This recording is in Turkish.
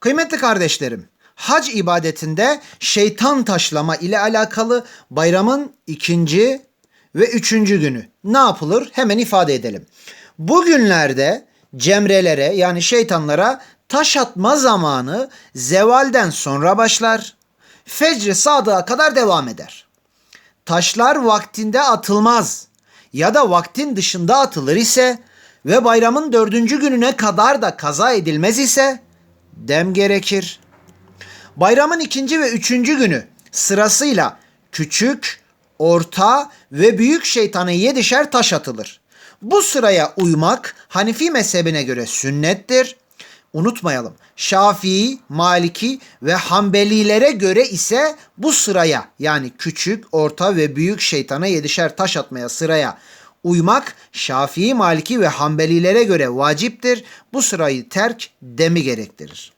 Kıymetli kardeşlerim, hac ibadetinde şeytan taşlama ile alakalı bayramın ikinci ve üçüncü günü ne yapılır? Hemen ifade edelim. Bu günlerde cemrelere yani şeytanlara taş atma zamanı zevalden sonra başlar. Fecr sadığa kadar devam eder. Taşlar vaktinde atılmaz ya da vaktin dışında atılır ise ve bayramın dördüncü gününe kadar da kaza edilmez ise dem gerekir. Bayramın ikinci ve üçüncü günü sırasıyla küçük, orta ve büyük şeytana yedişer taş atılır. Bu sıraya uymak Hanifi mezhebine göre sünnettir. Unutmayalım Şafii, Maliki ve Hanbelilere göre ise bu sıraya yani küçük, orta ve büyük şeytana yedişer taş atmaya sıraya uymak Şafii, Maliki ve Hanbelilere göre vaciptir. Bu sırayı terk demi gerektirir.